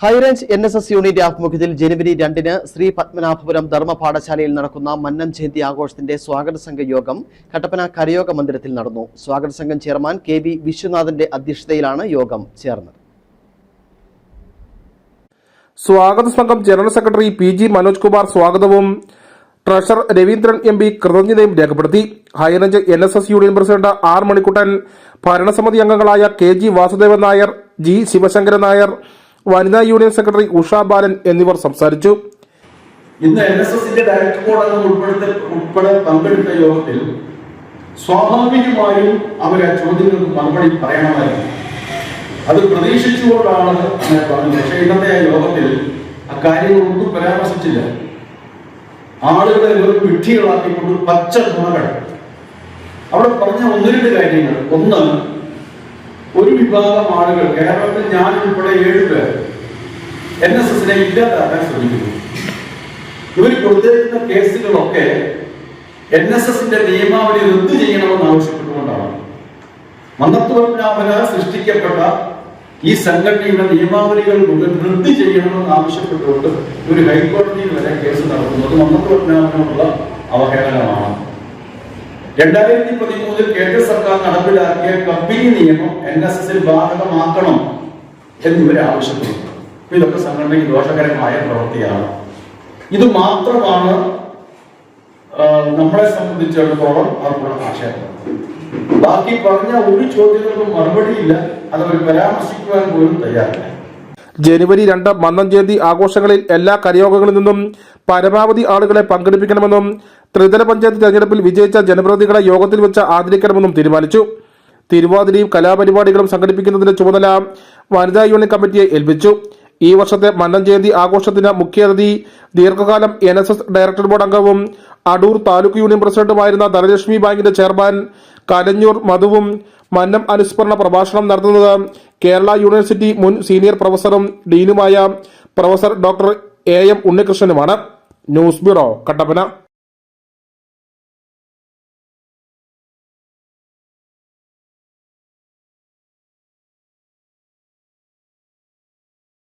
High range N S S unit ആഭിമുഖ്യത്തിൽ ജനുവരി രണ്ടിന് ശ്രീ പത്മനാഭപുരം ധർമ്മ പാഠശാലയിൽ നടക്കുന്ന മന്നം ജയന്തി ആഘോഷത്തിന്റെ സ്വാഗത സംഘ യോഗം കട്ടപ്പന കരയോഗ മന്ദിരത്തിൽ നടന്നു. സ്വാഗത സംഘം ചെയർമാൻ കെ വി വിശ്വനാഥന്റെ അധ്യക്ഷതയിലാണ് യോഗം ചേർന്നത്. സ്വാഗത സംഘം general secretary P G Manoj Kumar സ്വാഗതവും ട്രഷറർ രവീന്ദ്രൻ എം പി കൃതജ്ഞതയും രേഖപ്പെടുത്തി. High range N S S union president R Manikuttan ഭരണസമിതി അംഗങ്ങളായ K G Vasudevan Nair G Sivasankaran Nair വനിതാ യൂണിയൻ സെക്രട്ടറി ഉഷ ബാലൻ എന്നിവർ സംസാരിച്ചു. ഇന്ന് എൻ എസ് എസിന്റെ ഡയറക്ടർ ബോർഡ് ഉൾപ്പെടുത്ത ഉൾപ്പെടെ പങ്കെടുത്ത യോഗത്തിൽ സ്വാഭാവികമായും അവർ ആ ചോദ്യങ്ങൾക്ക് മറുപടി പറയണമായിരുന്നു. അത് പ്രതീക്ഷിച്ചുകൊണ്ടാണ് ഞാൻ പറഞ്ഞത്. പക്ഷേ ഇന്നത്തെ ആ യോഗത്തിൽ അക്കാര്യങ്ങളൊന്നും പരാമർശിച്ചില്ല. ആളുകളെ വെറും വിഡ്ഢികളാക്കിക്കൊണ്ട് പച്ച ഗുണകൾ അവിടെ പറഞ്ഞ ഒന്ന് രണ്ട് കാര്യങ്ങൾ. ഒന്ന് ഒരു വിഭാഗം ആളുകൾ കേരളത്തിൽ ഞാൻ ഉൾപ്പെടെ ഏഴ് പേർ എൻ എസ് എസിനെ ഇല്ലാതാക്കാൻ ശ്രമിക്കുന്നു. ഇവർ കൊടുത്തിരിക്കുന്ന കേസുകളൊക്കെ എൻ എസ് എസിന്റെ നിയമാവലി റദ്ദു ചെയ്യണമെന്ന് ആവശ്യപ്പെട്ടുകൊണ്ടാണ്. മന്ദത്വപ്രാപന സൃഷ്ടിക്കപ്പെട്ട ഈ സംഘടനയുടെ നിയമാവലികൾ മുഴുവൻ റദ്ദു ചെയ്യണമെന്ന് ആവശ്യപ്പെട്ടുകൊണ്ട് ഒരു ഹൈക്കോടതിയിൽ വരെ കേസ് നടത്തുന്നത് മന്ദത്വപ്രാപനമുള്ള അവഹേളനമാണ്. രണ്ടായിരത്തി പതിമൂന്നിൽ കേന്ദ്ര സർക്കാർ നടപ്പിലാക്കിയ കമ്പനി നിയമം എൻ എസ് എസിൽ ബാധകമാക്കണം എന്നിവരെ ആവശ്യപ്പെടുന്നു ഇതൊക്കെ സംഘടനയ്ക്ക് ദോഷകരമായ പ്രവൃത്തിയാണ്. ഇത് മാത്രമാണ് നമ്മളെ സംബന്ധിച്ചിടത്തോളം അവർക്കുള്ള ആക്ഷേപം. ബാക്കി പറഞ്ഞ ഒരു ചോദ്യങ്ങൾക്കും മറുപടിയില്ല അത് അവർ പരാമർശിക്കുവാൻ പോലും തയ്യാറില്ല. ജനുവരി രണ്ട് മന്നം ജയന്തി ആഘോഷങ്ങളിൽ എല്ലാ കരയോഗങ്ങളിൽ നിന്നും പരമാവധി ആളുകളെ പങ്കെടുപ്പിക്കണമെന്നും ത്രിതല പഞ്ചായത്ത് തെരഞ്ഞെടുപ്പിൽ വിജയിച്ച ജനപ്രതിനിധികളെ യോഗത്തിൽ വെച്ച് ആദരിക്കണമെന്നും തീരുമാനിച്ചു. തിരുവാതിരയും കലാപരിപാടികളും സംഘടിപ്പിക്കുന്നതിന്റെ ചുമതല വനിതാ യൂണിയൻ കമ്മിറ്റിയെ ഏൽപ്പിച്ചു. ഈ വർഷത്തെ മന്നം ജയന്തി ആഘോഷത്തിന് മുഖ്യാതിഥി ദീർഘകാലം N S S director board അംഗവും അടൂർ താലൂക്ക് യൂണിയൻ പ്രസിഡന്റുമായിരുന്ന ധനലക്ഷ്മി ബാങ്കിന്റെ ചെയർമാൻ കലഞ്ഞൂർ മധുവും മന്നം അനുസ്മരണ പ്രഭാഷണം നടത്തുന്നത് കേരള യൂണിവേഴ്സിറ്റി മുൻ സീനിയർ പ്രൊഫസറും ഡീനുമായ professor doctor A M ഉണ്ണികൃഷ്ണനുമാണ്. News bureau Kattappana.